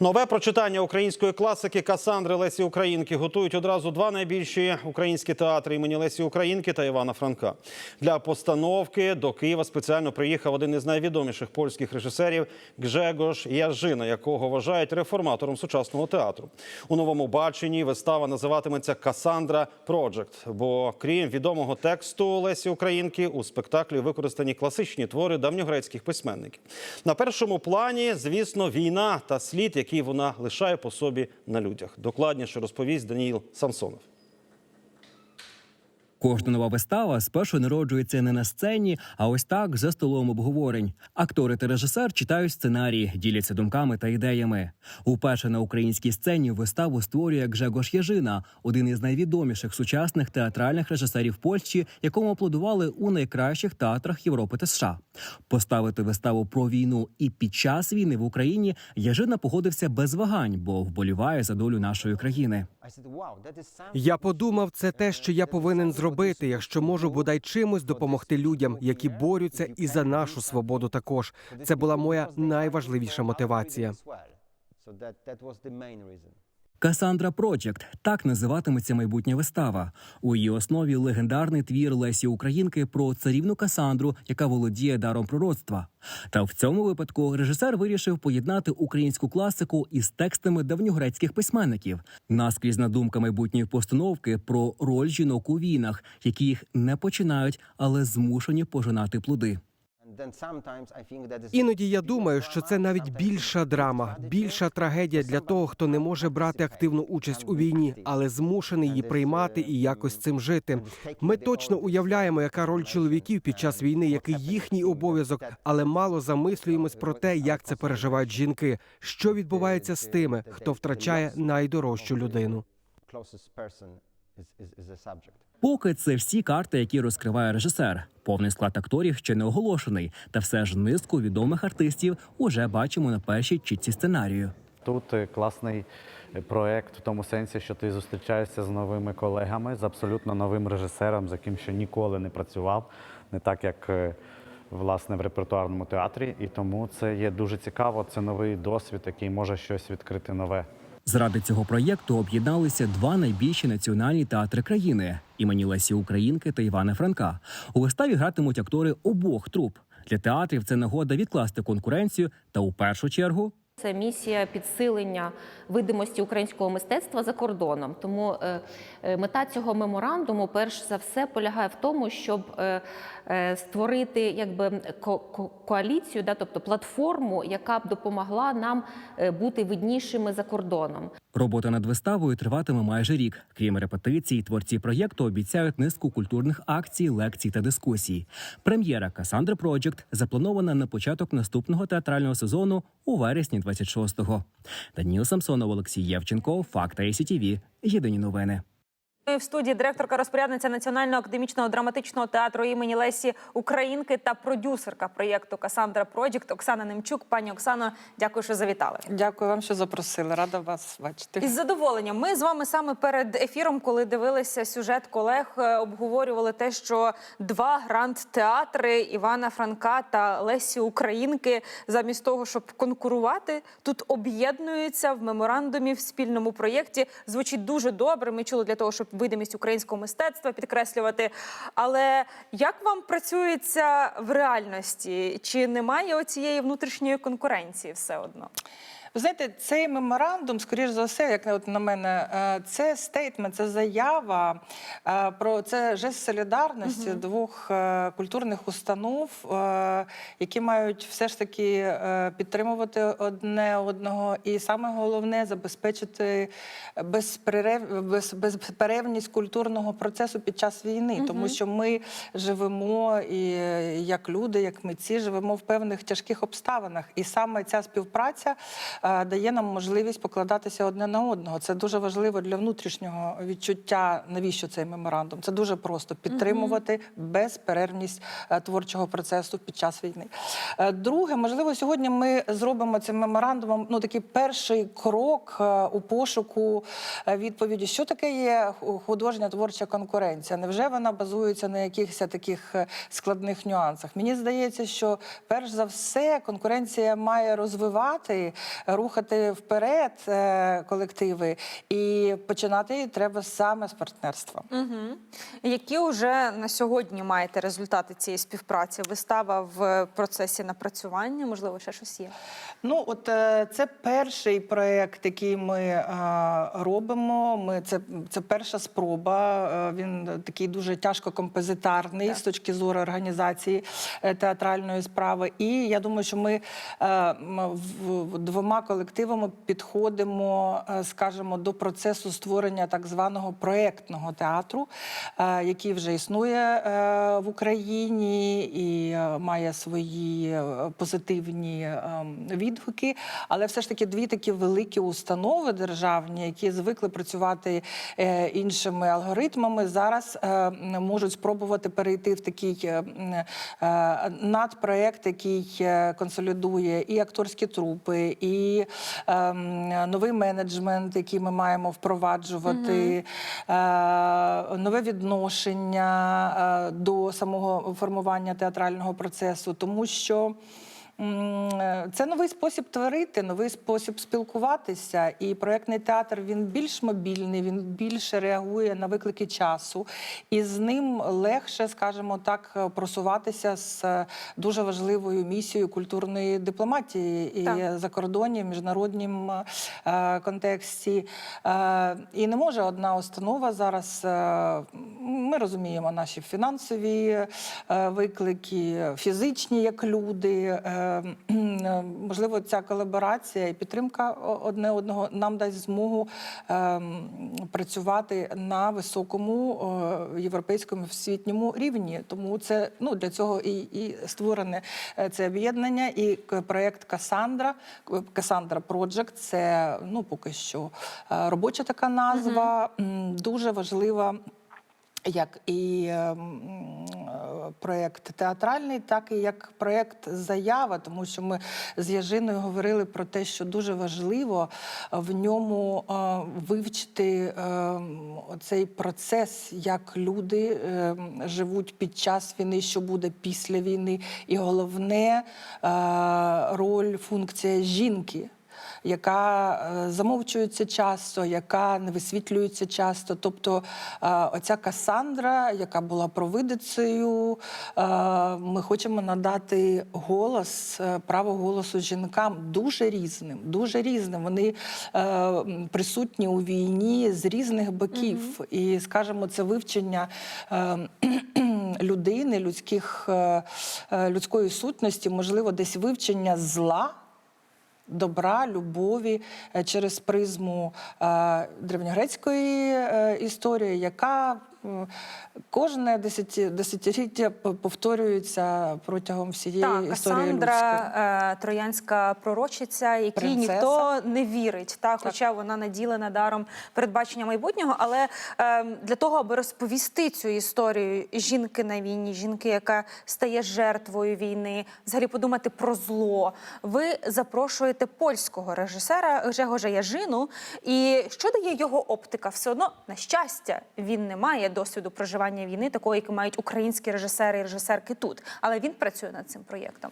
Нове прочитання української класики Касандри Лесі Українки готують одразу два найбільші українські театри імені Лесі Українки та Івана Франка. Для постановки до Києва спеціально приїхав один із найвідоміших польських режисерів Гжегош Яжина, якого вважають реформатором сучасного театру. У новому баченні вистава називатиметься Касандра Проджект. Бо крім відомого тексту Лесі Українки, у спектаклі використані класичні твори давньогрецьких письменників. На першому плані, звісно, війна та слід, який вона лишає по собі на людях. Докладніше розповість Даніїл Самсонов. Кожна нова вистава спершу народжується не на сцені, а ось так за столом обговорень. Актори та режисер читають сценарії, діляться думками та ідеями. Уперше на українській сцені виставу створює Гжегош Яжина, один із найвідоміших сучасних театральних режисерів Польщі, якому аплодували у найкращих театрах Європи та США. Поставити виставу про війну і під час війни в Україні Яжина погодився без вагань, бо вболіває за долю нашої країни. Я подумав, це те, що я повинен зробити, якщо можу бодай чимось допомогти людям, які борються і за нашу свободу. Також це була моя найважливіша мотивація. Касандра Проджект так називатиметься майбутня вистава. У її основі легендарний твір Лесі Українки про царівну Касандру, яка володіє даром пророцтва. Та в цьому випадку режисер вирішив поєднати українську класику із текстами давньогрецьких письменників. Наскрізна думка майбутньої постановки про роль жінок у війнах, які їх не починають, але змушені пожинати плоди. Іноді я думаю, що це навіть більша драма, більша трагедія для того, хто не може брати активну участь у війні, але змушений її приймати і якось цим жити. Ми точно уявляємо, яка роль чоловіків під час війни, який їхній обов'язок, але мало замислюємось про те, як це переживають жінки, що відбувається з тими, хто втрачає найдорожчу людину. Поки це всі карти, які розкриває режисер. Повний склад акторів ще не оголошений, та все ж низку відомих артистів уже бачимо на першій чітці сценарію. Тут е, класний е, проект в тому сенсі, що ти зустрічаєшся з новими колегами, з абсолютно новим режисером, з яким ще ніколи не працював, не так як е, власне в репертуарному театрі. І тому це є дуже цікаво. Це новий досвід, який може щось відкрити нове. Заради цього проєкту об'єдналися два найбільші національні театри країни імені Лесі Українки та Івана Франка. У виставі гратимуть актори обох труп. Для театрів це нагода відкласти конкуренцію та у першу чергу Це місія підсилення видимості українського мистецтва за кордоном. Тому е, е, мета цього меморандуму, перш за все, полягає в тому, щоб е, створити якби ко- ко- коаліцію, да, тобто платформу, яка б допомогла нам бути виднішими за кордоном. Робота над виставою триватиме майже рік. Крім репетицій, творці проєкту обіцяють низку культурних акцій, лекцій та дискусій. Прем'єра Касандра Проджект запланована на початок наступного театрального сезону у вересні 26-го. Даніл Самсонов, Олексій Євченко, Факта ІСІТІВІ. Єдині новини. В студії директорка розпорядниця Національного академічного драматичного театру імені Лесі Українки та продюсерка проєкту Касандра Проджект Оксана Немчук. Пані Оксано, дякую, що завітали. Дякую вам, що запросили. Рада вас бачити. Із задоволенням. Ми з вами саме перед ефіром, коли дивилися сюжет колег, е, обговорювали те, що два гранд-театри Івана Франка та Лесі Українки, замість того, щоб конкурувати, тут об'єднуються в меморандумі в спільному проєкті. Звучить дуже добре. Ми чули для того, щоб видимість українського мистецтва підкреслювати. Але як вам працюється в реальності? Чи немає оцієї внутрішньої конкуренції все одно? Ви знаєте, цей меморандум, скоріш за все, як от на мене, е, це стейтмент, це заява е, про це жест солідарності двох е, культурних установ, які мають все ж таки підтримувати одне одного, і саме головне забезпечити безперерв, безперервність культурного процесу під час війни, тому що ми живемо і як люди, як митці, живемо в певних тяжких обставинах, і саме ця співпраця дає нам можливість покладатися одне на одного. Це дуже важливо для внутрішнього відчуття. Навіщо цей меморандум? Це дуже просто підтримувати безперервність е, творчого процесу під час війни. Е, Друге, можливо, сьогодні ми зробимо цим меморандумом ну такий перший крок е, у пошуку е, відповіді, що таке є художня творча конкуренція. Невже вона базується на якихось таких е, складних нюансах? Мені здається, що перш за все конкуренція має розвивати рухати вперед е, колективи. І починати треба саме з партнерства. Угу. Які вже на сьогодні маєте результати цієї співпраці? Вистава в процесі напрацювання, можливо, ще щось є. Ну, от е, це перший проєкт, який ми е, робимо. Ми це, це перша спроба. Він такий дуже тяжко композитарний з точки зору організації театральної справи. І я думаю, що ми е, колективами підходимо, е, скажімо, до процесу створення так званого проєктного театру, е, який вже існує е, в Україні і має свої позитивні відгуки. Але все ж таки дві такі великі установи державні, які звикли працювати іншими алгоритмами, зараз можуть спробувати перейти в такий надпроект, який консолідує і акторські трупи, і е, новий менеджмент, який ми маємо впроваджувати, е, нове відношення е, до самого формування театрального процесу, тому що. Е, Це новий спосіб творити, новий спосіб спілкуватися. І проєктний театр він більш мобільний, він більше реагує на виклики часу, і з ним легше, скажімо так, просуватися з е, дуже важливою місією культурної дипломатії і Так. за в міжнароднім е, контексті. І не може одна установа зараз. ми розуміємо наші фінансові виклики, фізичні як люди. Е, е, можливо, ця колаборація і підтримка одне одного нам дасть змогу е, працювати на високому європейському всесвітньому рівні. Тому це ну для цього і, і створене е, це об'єднання і проект Касандра. Касандра Project – це ну поки що е, робоча така назва, м, дуже важлива. Як і ем, е, проєкт театральний, так і як проєкт заява, тому що ми з Яжиною говорили про те, що дуже важливо в ньому е, вивчити ем, цей процес, як люди ем, живуть під час війни, що буде після війни, і головне е, роль, функція жінки яка е, замовчується часто, яка не висвітлюється часто. Тобто е, оця Касандра, яка була провидицею, е, ми хочемо надати голос, право голосу жінкам дуже різним, дуже різним. Вони присутні у війні з різних боків. І, скажімо, це вивчення. е, Людини, людських, людської сутності, можливо, десь вивчення зла, добра, любові е, через призму е, древньогрецької е, історії, яка кожне десяті, десятиліття повторюється протягом всієї Так, історії людської. Касандра, е, троянська пророчиця, якій Принцеса. ніхто не вірить, та, хоча вона наділена даром передбачення майбутнього. Але е, для того, аби розповісти цю історію жінки на війні, жінки, яка стає жертвою війни, взагалі подумати про зло, ви запрошуєте польського режисера Гжегожа Яжину. І що дає його оптика? Все одно, на щастя, він не має досвіду проживання війни, такого, який мають українські режисери і режисерки тут. Але він працює над цим проєктом.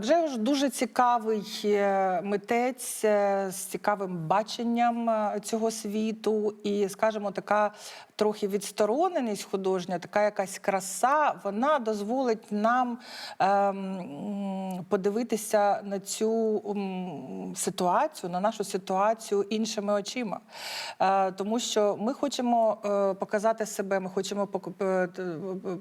Гжеуш дуже цікавий е, митець е, з цікавим баченням е, цього світу, і, скажімо, така трохи відстороненість художня, така якась краса, вона дозволить нам ем, подивитися на цю м, ситуацію, на нашу ситуацію іншими очима. Е, Тому що ми хочемо е, показати себе, ми хочемо е,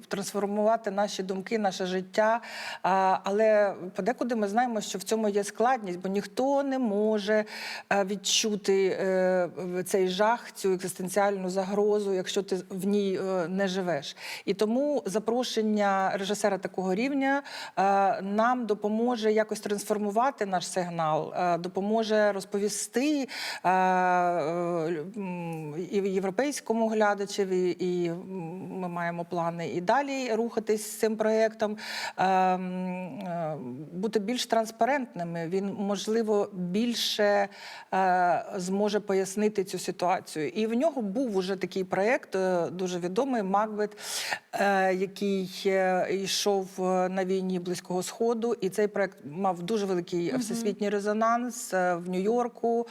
трансформувати наші думки, наше життя. А, Але подекуди ми знаємо, що в цьому є складність, бо ніхто не може е, відчути е, цей жах, цю екзистенціальну загрозу, якщо ти в ній е, не живеш. І тому запрошення режисера такого рівня е, нам допоможе якось трансформувати наш сигнал, е, допоможе розповісти і європейському глядачеві, і ми маємо плани і далі рухатись з цим проєктом. е, м, е, е, бути більш транспарентними. Він, можливо, більше зможе пояснити цю ситуацію. І в нього був уже такий проєкт, е, дуже відомий Макбет, е, який е, йшов на війні Близького Сходу. І цей проєкт мав дуже великий всесвітній резонанс в Нью-Йорку.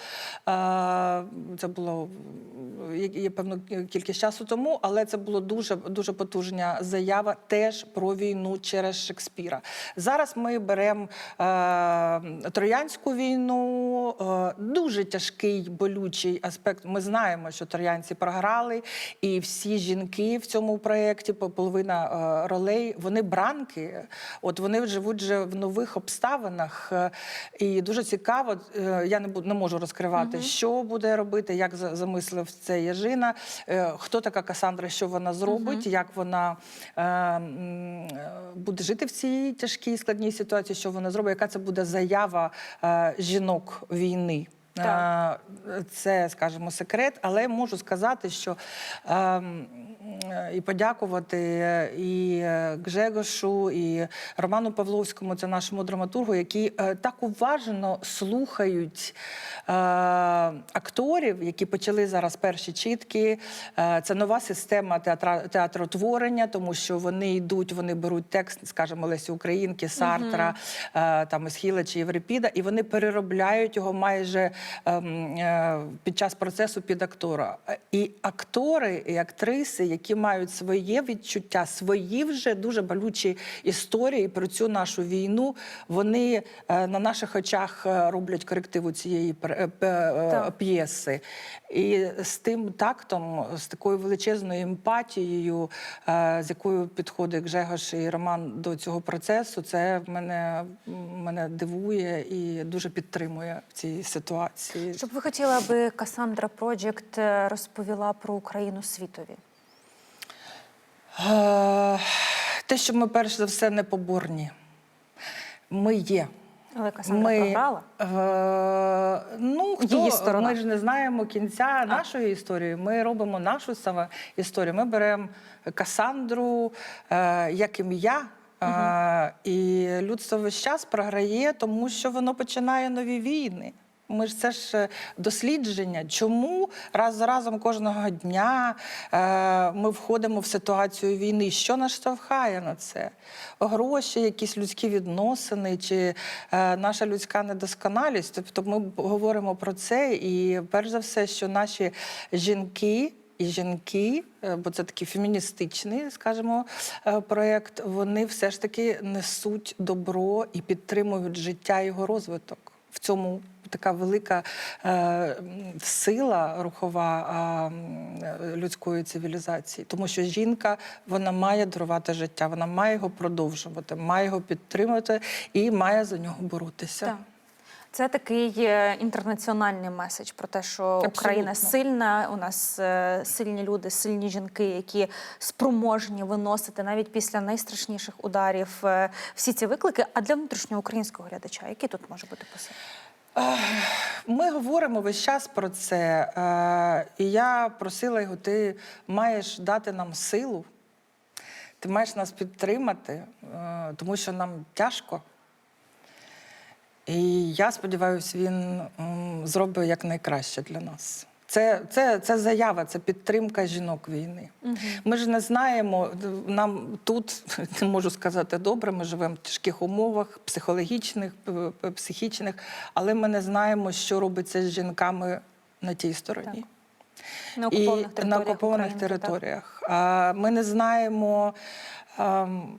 Це було є- є кількість часу тому, але це було дуже дуже потужна заява теж про війну через Шекспіра. Зараз ми беремо Троянську війну, дуже тяжкий болючий аспект. Ми знаємо, що троянці програли, і всі жінки в цьому проєкті, по- половина е, ролей, вони бранки. От вони живуть вже в нових обставинах. І дуже цікаво, е, я не буду не можу розкривати, що буде робити, як за- замислив це Яжина, е, хто така Касандра, що вона зробить, як вона буде жити в цій тяжкій складній ситуації, що вона зробить, яка це буде заява жінок війни. Так. Е, Це, скажімо, секрет, але можу сказати, що ем, і подякувати е, і е, Гжегошу, і Роману Павловському, це нашому драматургу, які е, так уважно слухають е, акторів, які почали зараз перші чітки. Е, Це нова система театра, театротворення, тому що вони йдуть, вони беруть текст, скажімо, Лесі Українки, Сартра, е, там Есхіла чи Єврипіда, і вони переробляють його майже ем, е, під час процесу під актора. Е, І актори, і актриси, які мають своє відчуття, свої вже дуже болючі історії про цю нашу війну, вони е, на наших очах е, роблять корективу цієї е, п'єси. І з тим тактом, з такою величезною емпатією, з якою підходить Гжегош і Роман до цього процесу, це мене, мене дивує і дуже підтримує в цій ситуації. Щоб ви хотіли, аби Касандра Проджект розповіла про Україну світові? Е, Те, що ми перш за все непоборні. Ми є. Але Касандра програла. Е, ну, хто, Її сторона. Ми ж не знаємо кінця нашої історії. Ми робимо нашу саме історію. Ми беремо Касандру е, як ім'я. Е, і людство весь час програє, тому що воно починає нові війни. Ми ж це ж е, дослідження. Чому раз за разом кожного дня е, ми входимо в ситуацію війни? Що нас штовхає на це? Гроші, якісь людські відносини чи е, наша людська недосконалість. Тобто ми говоримо про це, і перш за все, що наші жінки. І жінки, е, бо це такий феміністичний, скажімо, е, проєкт, вони все ж таки несуть добро і підтримують життя його розвиток. В цьому така велика е, сила рухова е, людської цивілізації. Тому що жінка вона має дарувати життя, вона має його продовжувати, має його підтримувати і має за нього боротися. Так. Це такий е, інтернаціональний меседж про те, що Україна сильна. У нас е, сильні люди, сильні жінки, які спроможні виносити навіть після найстрашніших ударів е, всі ці виклики. А для внутрішнього українського глядача, який тут може бути посил? Ми говоримо весь час про це, е, і я просила його: ти маєш дати нам силу, ти маєш нас підтримати, е, тому що нам тяжко. І я сподіваюся, він зробить якнайкраще для нас. Це, це, це заява, це підтримка жінок війни. Ми ж не знаємо, нам тут не можу сказати добре, ми живемо в тяжких умовах, психологічних, психічних, але ми не знаємо, що робиться з жінками на тій стороні. На І окупованих територіях на окупованих України, територіях. А, Ми не знаємо, ем,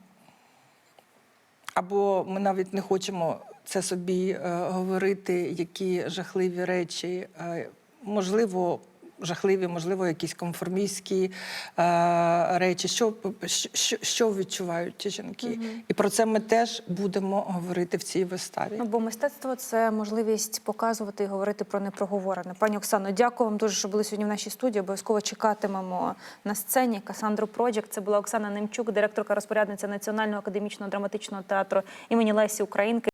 або ми навіть не хочемо це собі е, говорити, які жахливі речі, е, можливо. Жахливі, можливо, якісь конформістські е, речі, що, що, що відчувають ті жінки. І про це ми теж будемо говорити в цій виставі. Ну, бо мистецтво це можливість показувати і говорити про непроговорене. Пані Оксано, дякую вам дуже, що були сьогодні в нашій студії. Обов'язково чекатимемо на сцені Касандру Проджект. Це була Оксана Немчук, директорка розпорядниця Національного академічного драматичного театру імені Лесі Українки.